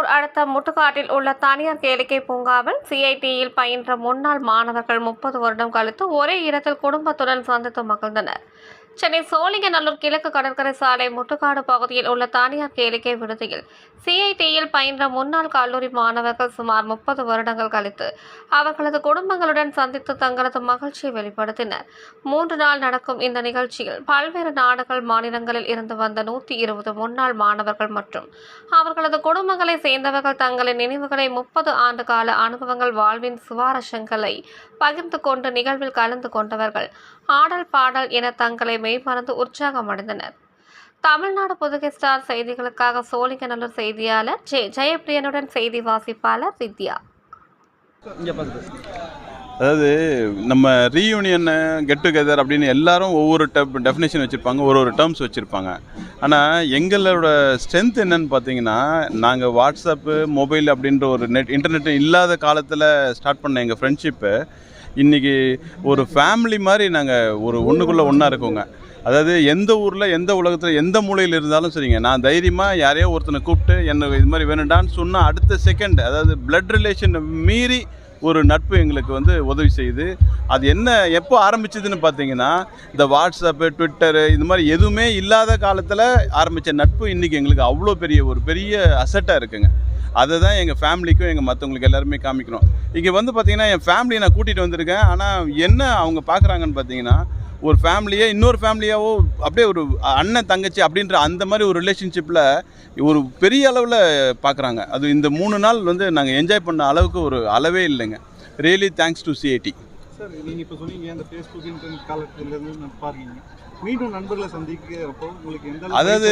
அடுத்த முட்டுக்காட்டில் உள்ள தனியார் கேளிக்கை பூங்காவில் சிஐடியில் பயின்ற முன்னாள் மாணவர்கள் முப்பது வருடம் கழித்து ஒரே இடத்தில் குடும்பத்துடன் சந்தித்து மகிழ்ந்தனர். சென்னை சோழிங்கநல்லூர் கிழக்கு கடற்கரை சாலை முட்டுக்காடு பகுதியில் உள்ள தனியார் கேளிக்கை விடுதியில் சிஐடியில் பயின்ற முன்னாள் கல்லூரி மாணவர்கள் சுமார் முப்பது வருடங்கள் கழித்து அவர்களது குடும்பங்களுடன் சந்தித்து தங்களது மகிழ்ச்சியை வெளிப்படுத்தினர். மூன்று நாள் நடக்கும் இந்த நிகழ்ச்சியில் பல்வேறு நாடுகள் மாநிலங்களில் இருந்து வந்த நூற்றி இருபது முன்னாள் மாணவர்கள் மற்றும் அவர்களது குடும்பங்களை சேர்ந்தவர்கள் தங்களின் நினைவுகளை முப்பது ஆண்டு கால அனுபவங்கள் வாழ்வின் சுவாரஸ்யங்களை பகிர்ந்து கொண்டு நிகழ்வில் கலந்து கொண்டவர்கள். ஆடல் பாடல் என தங்களை மெய்மறந்து உற்சாகம் அடைந்தனர். தமிழ்நாடு புதுகை ஸ்டார் செய்திகளுக்காக சோழிங்கநல்லூர் செய்தியாளர் ஜெ ஜெயப்பிரியனுடன் செய்தி வாசிப்பாளர் வித்யா. அதாவது நம்ம ரீயூனியன் கெட் டுகெதர் அப்படின்னு எல்லாரும் ஒவ்வொரு டெப் டெஃபினேஷன் வச்சுருப்பாங்க ஒரு ஒரு டேர்ம்ஸ் வச்சுருப்பாங்க. ஆனால் எங்களோட ஸ்ட்ரென்த் என்னன்னு பார்த்தீங்கன்னா நாங்கள் வாட்ஸ்அப்பு மொபைல் அப்படின்ற ஒரு நெட் இன்டர்நெட் இல்லாத காலத்தில் ஸ்டார்ட் பண்ண எங்கள் ஃப்ரெண்ட்ஷிப்பு இன்றைக்கி ஒரு ஃபேமிலி மாதிரி நாங்கள் ஒரு ஒன்றுக்குள்ளே ஒன்றா இருக்கோங்க. அதாவது எந்த ஊரில் எந்த உலகத்தில் எந்த மூலையில் இருந்தாலும் சரிங்க. நான் தைரியமாக யாரையோ ஒருத்தனை கூப்பிட்டு என்ன இது மாதிரி வேணுண்டான்னு சொன்னால் அடுத்த செகண்ட் அதாவது பிளட் ரிலேஷன் மீறி ஒரு நட்பு எங்களுக்கு வந்து உதவி செய்யுது. அது என்ன எப்போ ஆரம்பிச்சதுன்னு பார்த்தீங்கன்னா இந்த வாட்ஸ்அப்பு ட்விட்டரு இது மாதிரி எதுவுமே இல்லாத காலத்தில் ஆரம்பித்த நட்பு இன்றைக்கி எங்களுக்கு அவ்வளோ பெரிய ஒரு பெரிய அசட்டாக இருக்குங்க. அதை தான் எங்கள் ஃபேமிலிக்கும் எங்கள் மற்றவங்களுக்கு எல்லாருமே காமிக்கணும். இங்கே வந்து பார்த்தீங்கன்னா என் ஃபேமிலியை நான் கூட்டிகிட்டு வந்திருக்கேன். ஆனால் என்ன அவங்க பார்க்குறாங்கன்னு பார்த்தீங்கன்னா ஒரு ஃபேமிலியே இன்னொரு ஃபேமிலியாவோ அப்படியே ஒரு அண்ணன் தங்கச்சி அப்படின்ற அந்த மாதிரி ஒரு ரிலேஷன்ஷிப்பில் ஒரு பெரிய அளவில் பார்க்குறாங்க அது இந்த மூணு நாள் வந்து நாங்கள் என்ஜாய் பண்ண அளவுக்கு ஒரு அளவே இல்லைங்க. Really thanks to CID sir நீங்கள் இப்போ சொன்னீங்க அந்த ஃபேஸ்புக் இன்டர்நெட் காலத்துலேருந்து நட்பாருங்க மீண்டும் நண்பர்களை சந்திக்கிறப்போ உங்களுக்கு எந்த அதாவது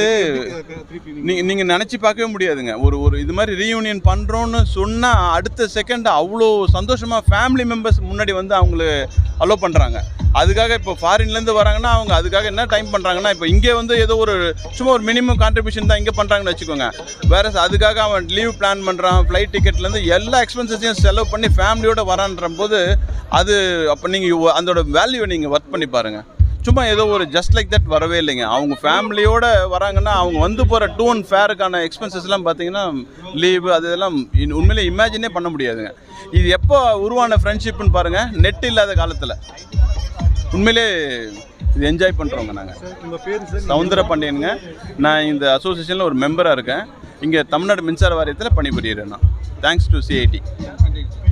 நீங்கள் நீங்கள் நினச்சி பார்க்கவே முடியாதுங்க. ஒரு ஒரு இது மாதிரி ரீயூனியன் பண்ணுறோன்னு சொன்னால் அடுத்த செகண்ட் அவ்வளோ சந்தோஷமாக ஃபேமிலி மெம்பர்ஸ் முன்னாடி வந்து அவங்கள அலோவ் பண்ணுறாங்க அதுக்காக இப்போ ஃபாரின்லேருந்து வராங்கன்னா அவங்க அதுக்காக என்ன டைம் பண்ணுறாங்கன்னா இப்போ இங்கே வந்து ஏதோ ஒரு சும்மா ஒரு மினிமம் கான்ட்ரிபியூஷன் தான் இங்கே பண்ணுறாங்கன்னு வச்சுக்கோங்க. வேறு அதுக்காக அவன் லீவ் பிளான் பண்ணுறான் ஃப்ளைட் டிக்கெட்லேருந்து எல்லா எக்ஸ்பென்சஸையும் செலவு பண்ணி ஃபேமிலியோட வரான்ற போது அது அப்போ நீங்கள் அதோட வேல்யூவை நீங்கள் ஒர்க் பண்ணி பாருங்கள் சும்மா ஏதோ ஒரு ஜஸ்ட் லைக் தட் வரவே இல்லைங்க. அவங்க ஃபேமிலியோட வராங்கன்னா அவங்க வந்து போகிற டூ அண்ட் ஃபேருக்கான எக்ஸ்பென்சஸ்லாம் பார்த்தீங்கன்னா லீவு அது இதெல்லாம் உண்மையிலே இமேஜினே பண்ண முடியாதுங்க. இது எப்போ உருவான ஃப்ரெண்ட்ஷிப்னு பாருங்கள் நெட் இல்லாத காலத்தில். உண்மையிலே இது என்ஜாய் பண்ணுறோங்க நாங்கள் சவுந்தர பாண்டியனுங்க. நான் இந்த அசோசியேஷனில் ஒரு மெம்பராக இருக்கேன். இங்கே தமிழ்நாடு மின்சார வாரியத்தில் பணிபுரியிறேன் நான். Thanks to CID